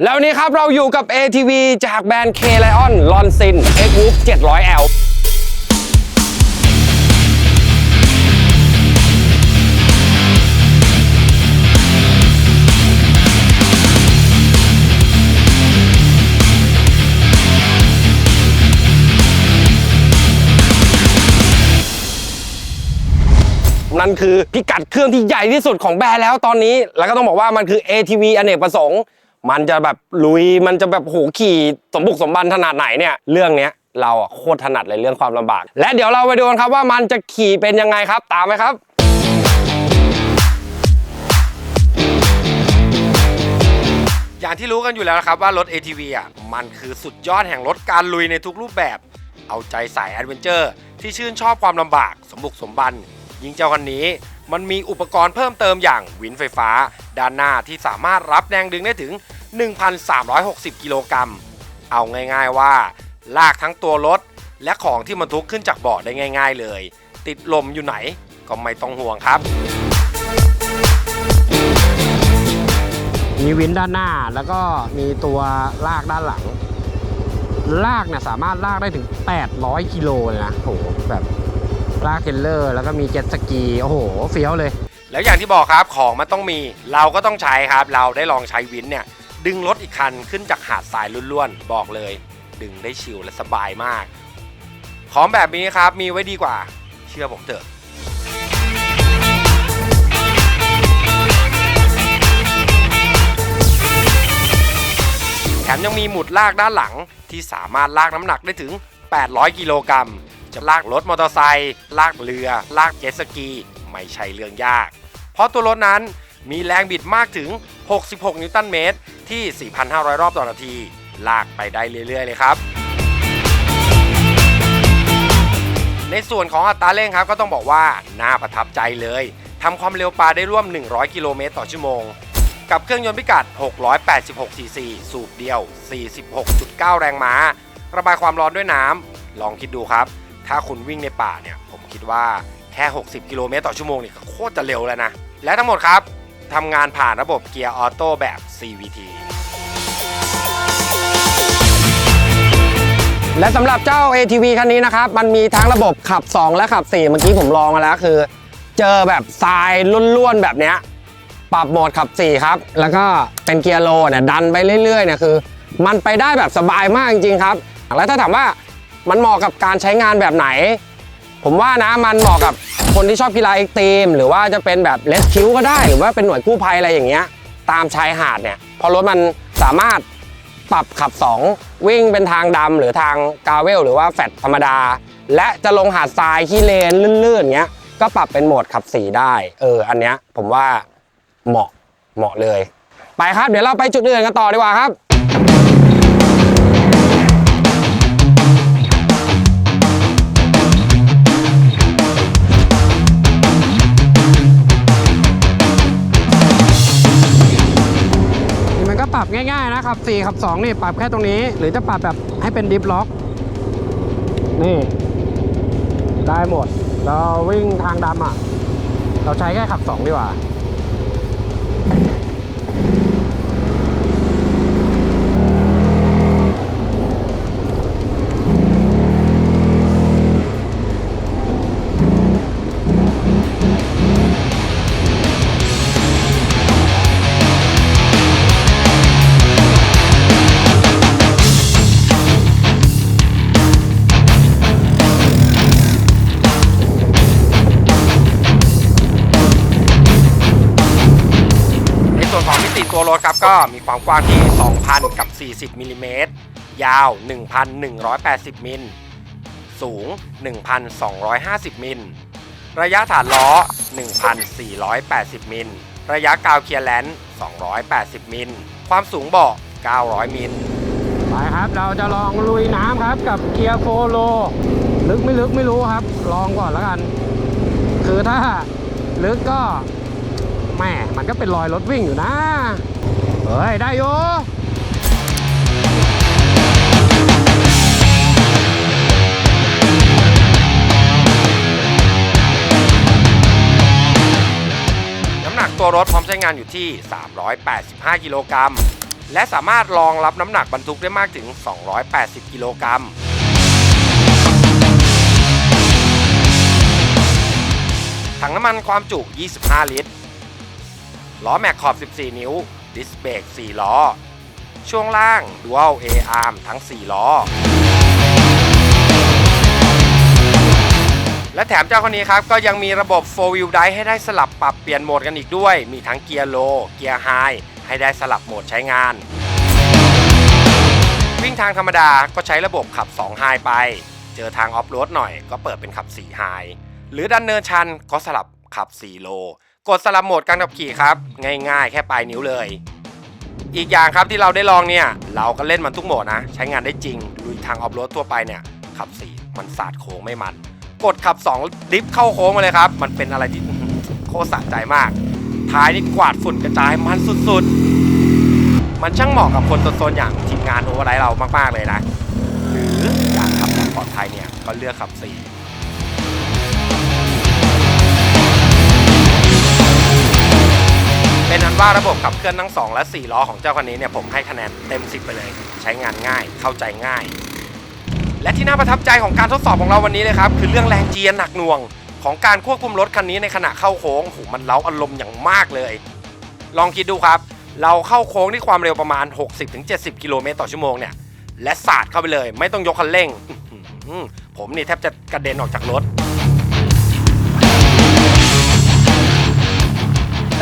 แล้วนี้ครับเราอยู่กับ ATV จากแบรนด์ K Lion l o n s i n X Whoop 700L นั่นคือพิกัดเครื่องที่ใหญ่ที่สุดของแบรนด์แล้วตอนนี้ แล้วก็ต้องบอกว่ามันคือ ATV อเนกประสงค์ มันจะแบบลุยมันจะแบบโหขี่สมบุกสมบันขนาดไหนเนี่ยเรื่องเนี้ยเราอะโคตรถนัดเลยเรื่องความลำบาก และเดี๋ยวเราไปดูกันครับว่ามันจะขี่เป็นยังไงครับ ตามไหมครับอย่างที่รู้กันอยู่แล้วนะครับว่ารถ ATV อะมันคือสุดยอดแห่งรถการลุยในทุกรูปแบบ เอาใจสายแอดเวนเจอร์ที่ชื่นชอบความลำบาก สมบุกสมบัน ยิงเจ้าคันนี้ มันมีอุปกรณ์เพิ่มเติมอย่างวินไฟฟ้า ด้านหน้าที่สามารถรับแรงดึงได้ถึง 1,360 กิโลกรัม เอาง่ายๆว่า ลากทั้งตัวรถ และของที่บรรทุกขึ้นจากเบาะได้ง่าย ๆ เลย ติดลมอยู่ไหนก็ไม่ต้องห่วงครับ มีวินด้านหน้าแล้วก็มีตัวลากด้านหลัง ลากเนี่ยสามารถลากได้ถึง 800 กิโลเลยนะโหแบบ ลากเทลเลอร์ แล้วก็มีเจ็ตสกี โอ้โห เฟี้ยวเลย แล้วอย่างที่บอกครับของมันต้องมี เราก็ต้องใช้ครับ เราได้ลองใช้วินเนี่ย ดึงรถอีกคันขึ้นจากหาดทรายล้วนๆ บอกเลย ดึงได้ชิลและสบายมาก ของแบบนี้ครับมีไว้ดีกว่า เชื่อผมเถอะแถมยังมีหมุดลากด้านหลังที่สามารถลากน้ำหนักได้ถึง 800 กิโลกรัม จะลากรถมอเตอร์ไซค์ลากเรือ ลากเจ็ตสกี ไม่ใช่เรื่องยาก เพราะตัวรถนั้นมีแรงบิดมากถึง 66 นิวตันเมตร ที่ 4,500 รอบต่อนาที ลากไปได้เรื่อย ๆ เลยครับ ในส่วนของอัตราเร่งครับก็ต้องบอกว่าน่าประทับใจเลยทำความเร็วปลาได้ร่วม 100 กิโลเมตรต่อชั่วโมง กับเครื่องยนต์พิกัด 686ซีซีสูบเดียว 46.9 แรงม้า ระบายความร้อนด้วยน้ำ ลองคิดดูครับ ถ้าคุณวิ่งในป่าเนี่ย ผมคิดว่าแค่ 60 กิโลเมตรต่อชั่วโมงนี่ก็โคตรจะเร็วแล้วนะ และทั้งหมดครับทำงานผ่านระบบเกียร์ออโต้แบบ CVT และสำหรับเจ้า ATV คันนี้นะครับ มันมีทั้งระบบขับ 2 และขับ 4 เมื่อกี้ผมลองมาแล้วคือ เจอแบบทรายล้วนๆ แบบเนี้ยปรับโหมดขับ 4 ครับ แล้วก็เป็นเกียร์โลเนี่ยดันไปเรื่อยๆเนี่ยคือ มันไปได้แบบสบายมากจริงๆครับ แล้วถ้าถามว่า มันเหมาะกับการใช้งานแบบไหน ผมว่านะมันเหมาะกับคนที่ชอบกีฬาเอ็กตรีม หรือว่าจะเป็นแบบเลสคิวก็ได้ หรือว่าเป็นหน่วยกู้ภัยอะไรอย่างเงี้ย ตามชายหาดเนี่ย พอรถมันสามารถปรับขับ 2 วิ่งเป็นทางดำหรือทางกาเวล หรือว่าแฟดธรรมดา และจะลงหาดทรายขี้เลนลื่นๆเงี้ยก็ปรับเป็นโหมดขับ4ได้ เออ อันเนี้ยผมว่าเหมาะเหมาะเลย ไปครับ เดี๋ยวเราไปจุดอื่นกันต่อดีกว่าครับ ปรับง่ายๆนะครับ4ขับ2นี่ปรับแค่ตรงนี้ หรือจะปรับแบบให้เป็นดิฟล็อก นี่ ได้หมด เราวิ่งทางดำอะ เราใช้แค่ขับ 2 ดีกว่า ตัวรถครับก็มีความกว้างที่ 2,000 กับ 40มิลลิเมตรยาว 1,180 มิล สูง 1,250 มิล ระยะฐานล้อ 1,480 มิล ระยะกาวเคลียร์แลนด์280 มิล ความสูงเบาะ900 มิล ไปครับ เราจะลองลุยน้ำครับกับเกียร์โฟโล ลึกไม่ลึกไม่รู้ครับ ลองก่อนแล้วกัน คือถ้าลึกก็ แม่มันก็เป็นรอยรถวิ่งอยู่นะ เฮ้ย ได้อยู่น้ำหนักตัวรถพร้อมใช้งานอยู่ที่ 385 กิโลกรัม และสามารถรองรับน้ำหนักบรรทุกได้มากถึง 280 กิโลกรัมถังน้ำมันความจุ 25 ลิตร ล้อแม็กขอบ 14 นิ้ว ดิสเบรก4 ล้อ ช่วงล่าง Dual A arm ทั้ง 4 ล้อ และแถมเจ้าคนนี้ครับ ก็ยังมีระบบ 4 wheel drive ให้ได้สลับปรับเปลี่ยนโหมดกันอีกด้วย มีทั้งเกียร์โล เกียร์ไฮให้ได้สลับโหมดใช้งาน วิ่งทางธรรมดาก็ใช้ระบบขับ2ไฮไป เจอทางออฟโรดหน่อยก็เปิดเป็นขับ4ไฮหรือดันเนินชันก็สลับขับ4โล กดสลับโหมดการขับขี่ครับ ง่ายๆ แค่ปลายนิ้วเลย อีกอย่างครับที่เราได้ลองเนี่ย เราก็เล่นมันทุกโหมดนะ ใช้งานได้จริงลุยทางออฟโรดทั่วไปเนี่ย ขับ4มันสาดโค้งไม่มัน กดขับ 2 ดิฟเข้าโค้งมาเลยครับ มันเป็นอะไรที่โคตรสะใจมาก ท้ายนี่กวาดฝุ่นกระจายมันสุดๆ มันช่างเหมาะกับคนโซนๆอย่างทีมงานโอเวอร์ไลท์เรามากๆเลยนะ หรืออยากขับอย่างปลอดภัยเนี่ยก็เลือกขับ4 ว่าระบบขับเคลื่อนทั้ง 2 และ 4 ล้อของเจ้าคันนี้เนี่ยผมให้คะแนนเต็ม 10 ไปเลย ใช้งานง่ายเข้าใจง่าย และที่น่าประทับใจของการทดสอบของเราวันนี้เลยครับคือเรื่องแรงเจียนหนักหน่วง ของการควบคุมรถคันนี้ในขณะเข้าโค้งโหมันเล้าอารมณ์อย่างมากเลย ลองคิดดูครับ เราเข้าโค้งที่ความเร็วประมาณ 60-70 กิโลเมตรต่อชั่วโมงเนี่ยและสาดเข้าไปเลย ไม่ต้องยกคันเร่งผมนี่แทบจะกระเด็นออกจากรถ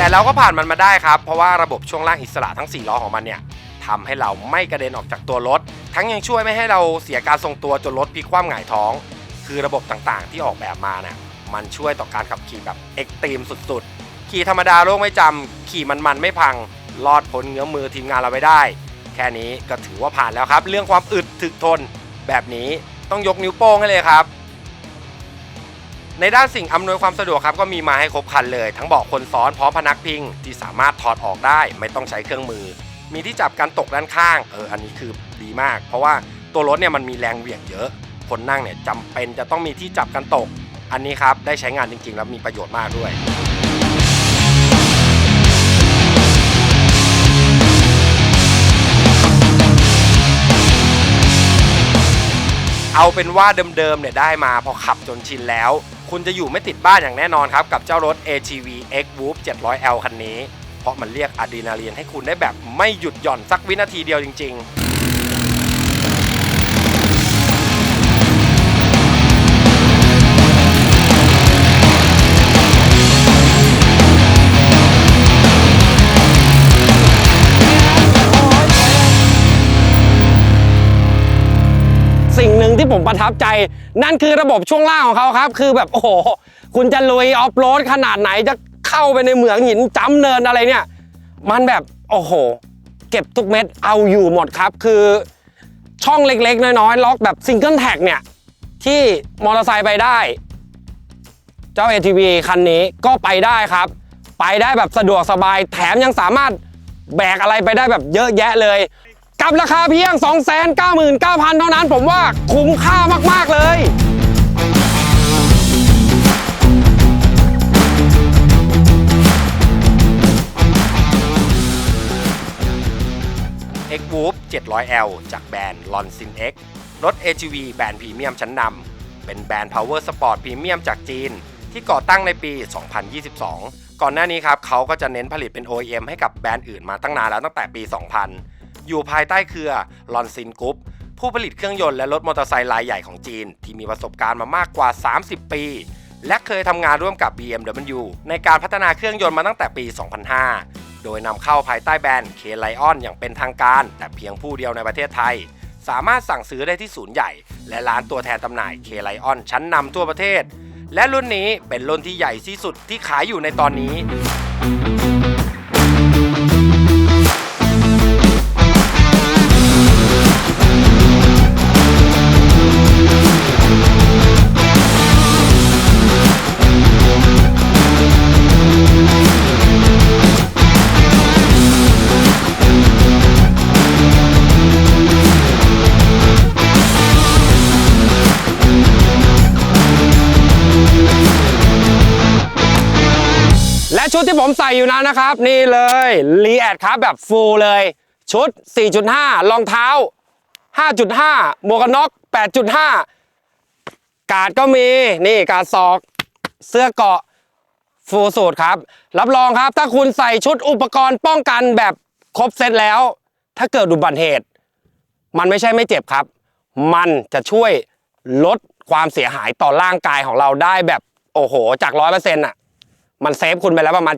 แต่เราก็ผ่านมันมาได้ครับ เพราะว่าระบบช่วงล่างอิสระทั้ง 4 ล้อของมันเนี่ยทำให้เราไม่กระเด็นออกจากตัวรถ ทั้งยังช่วยไม่ให้เราเสียการทรงตัวจนรถพลิกคว่ำหงายท้อง คือระบบต่างๆ ที่ออกแบบมาเนี่ยมันช่วยต่อการขับขี่แบบเอ็กตรีมสุดๆ ขี่ธรรมดาโลกไม่จำขี่มันๆไม่พัง รอดพ้นเงื้อมือทีมงานเราไปได้ แค่นี้ก็ถือว่าผ่านแล้วครับ เรื่องความอึดถึกทน แบบนี้ต้องยกนิ้วโป้งให้เลยครับ ในด้านสิ่งอำนวยความสะดวกครับก็มีมาให้ครบครันเลย ทั้งเบาะคนซ้อนพร้อมพนักพิงที่สามารถถอดออกได้ไม่ต้องใช้เครื่องมือ มีที่จับกันตกด้านข้างเอออันนี้คือดีมาก เพราะว่าตัวรถเนี่ยมันมีแรงเหวี่ยงเยอะ คนนั่งเนี่ยจำเป็นจะต้องมีที่จับกันตก อันนี้ครับได้ใช้งานจริงๆ แล้วมีประโยชน์มากด้วยเอาเป็นว่าเดิมๆเนี่ยได้มาพอขับจนชินแล้ว คุณจะอยู่ไม่ติดบ้านอย่างแน่นอนครับ กับเจ้ารถ ATV X Whoop 700L คันนี้ เพราะมันเรียกอะดรีนาลีนให้คุณได้แบบไม่หยุดหย่อนสักวินาทีเดียวจริง ๆ ผมประทับใจ นั่นคือระบบช่วงล่างของเขาครับ คือแบบโอ้โห คุณจะลุยออฟโรดขนาดไหนจะเข้าไปในเหมืองหินจ้ำเนินอะไรเนี่ย มันแบบโอ้โห เก็บทุกเม็ดเอาอยู่หมดครับ คือช่องเล็กๆ น้อยๆ ล็อกแบบซิงเกิลแท็กเนี่ย ที่มอเตอร์ไซค์ไปได้ เจ้า ATV คันนี้ก็ไปได้ครับ ไปได้แบบสะดวกสบายแถมยังสามารถแบกอะไรไปได้แบบเยอะแยะเลย กับราคาเพียง 299,000 เท่านั้น ผมว่าคุ้มค่ามาก ๆ เลย X Whoop 700L จากแบรนด์ Lonsin X รถ ATV แบรนด์พรีเมียมชั้นนำเป็นแบรนด์ Power Sport พรีเมียมจากจีน ที่ก่อตั้งในปี 2022 ก่อนหน้านี้ครับเขาก็จะเน้นผลิตเป็น OEM ให้กับแบรนด์อื่นมาตั้งนานแล้วตั้งแต่ปี 2000 อยู่ภายใต้เครือ Lonsin Group ผู้ผลิตเครื่องยนต์และรถมอเตอร์ไซค์รายใหญ่ของจีน ที่มีประสบการณ์มามากกว่า 30 ปี และเคยทำงานร่วมกับ BMW ในการพัฒนาเครื่องยนต์มาตั้งแต่ปี 2005 โดยนำเข้าภายใต้แบรนด์ K Lion อย่างเป็นทางการ แต่เพียงผู้เดียวในประเทศไทย สามารถสั่งซื้อได้ที่ศูนย์ใหญ่ และร้านตัวแทนจำหน่าย K Lion ชั้นนำทั่วประเทศ และรุ่นนี้เป็นรุ่นที่ใหญ่ที่สุดที่ขายอยู่ในตอนนี้ ชุดที่ผมใส่อยู่นั้นนะครับ นี่เลยรีแอดครับแบบฟูลเลย ชุด 4.5รองเท้า 5.5หมวกกันน็อก 8.5 กาดก็มีนี่กาดศอกเสื้อเกาะฟูลสูตรครับ รับรองครับถ้าคุณใส่ชุดอุปกรณ์ป้องกันแบบครบเซตแล้ว ถ้าเกิดอุบัติเหตุ มันไม่ใช่ไม่เจ็บครับ มันจะช่วยลดความเสียหายต่อร่างกายของเราได้แบบโอ้โห จากร้อยเปอร์เซ็นต์อะ มันเซฟคุณไปแล้วประมาณ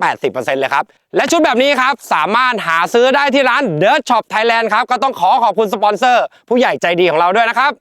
70-80%เลยครับ และชุดแบบนี้ครับสามารถหาซื้อได้ที่ร้าน The Shop Thailand ครับ ก็ต้องขอขอบคุณสปอนเซอร์ ผู้ใหญ่ใจดีของเราด้วยนะครับ